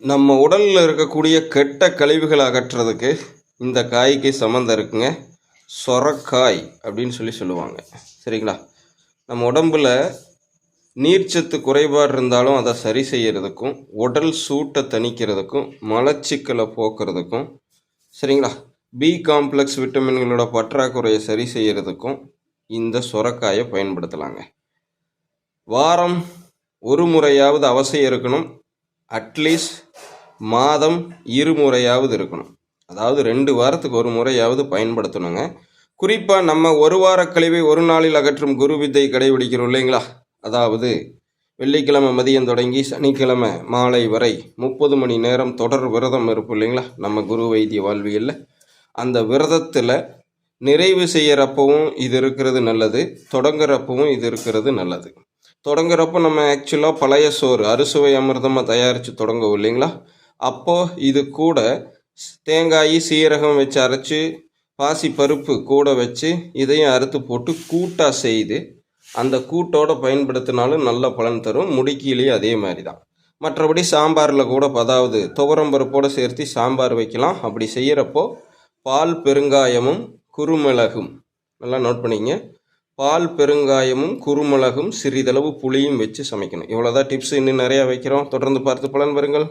நம்ம உடலில் இருக்கக்கூடிய கெட்ட கழிவுகள் அகற்றுறதுக்கு இந்த காய்க்கு சம்மந்தம் இருக்குங்க. சொரக்காய் அப்படின்னு சொல்லி சொல்லுவாங்க. சரிங்களா? நம்ம உடம்புல நீர்ச்சத்து குறைபாடு இருந்தாலும் அதை சரி செய்யறதுக்கும் உடல் சூட்டை தணிக்கிறதுக்கும் மலச்சிக்கலை போக்குறதுக்கும் சரிங்களா? பி காம்ப்ளெக்ஸ் விட்டமின்களோட பற்றாக்குறையை சரி செய்யறதுக்கும் இந்த சொரக்காயை பயன்படுத்தலாங்க. வாரம் ஒரு முறையாவது அவசியம் இருக்கணும். அட்லீஸ்ட் மாதம் இருமுறையாவது இருக்கணும். அதாவது ரெண்டு வாரத்துக்கு ஒரு முறையாவது பயன்படுத்தணுங்க. குறிப்பாக நம்ம ஒரு வார கழிவை ஒரு நாளில் அகற்றும் குரு வித்தை கடைபிடிக்கிறோம் இல்லைங்களா? அதாவது வெள்ளிக்கிழமை மதியம் தொடங்கி சனிக்கிழமை மாலை வரை முப்பது மணி நேரம் தொடர் விரதம் இருப்போம் இல்லைங்களா? நம்ம குரு வைத்திய வாழ்வியலில். அந்த விரதத்தில் நிறைவு செய்கிறப்பவும் இது இருக்கிறது நல்லது தொடங்குறப்பவும் இது இருக்கிறது நல்லது. தொடங்குறப்போ நம்ம ஆக்சுவலாக பழைய சோறு அறுசுவை அமிர்தமாக தயாரித்து தொடங்குவோம் இல்லைங்களா? அப்போது இது கூட தேங்காய் சீரகம் வச்சு அரைச்சி பாசி பருப்பு கூட வச்சு இதையும் அறுத்து போட்டு கூட்டாக செய்து அந்த கூட்டோடு பயன்படுத்தினாலும் நல்ல பலன் தரும். முடிக்கிலேயே அதே மாதிரி தான் மற்றபடி சாம்பாரில் கூட அதாவது துவரம் பருப்போடு சேர்த்து சாம்பார் வைக்கலாம். அப்படி செய்கிறப்போ பால் பெருங்காயமும் குருமிளகும். நல்லா நோட் பண்ணிங்க பால் பெருங்காயமும் குறுமிளகும் சிறிதளவு புளியும் வச்சு சமைக்கணும். இவ்வளோதான் டிப்ஸ் இன்னும் நிறையா வைக்கிறோம். தொடர்ந்து பார்த்து பலன் பெறுங்கள்.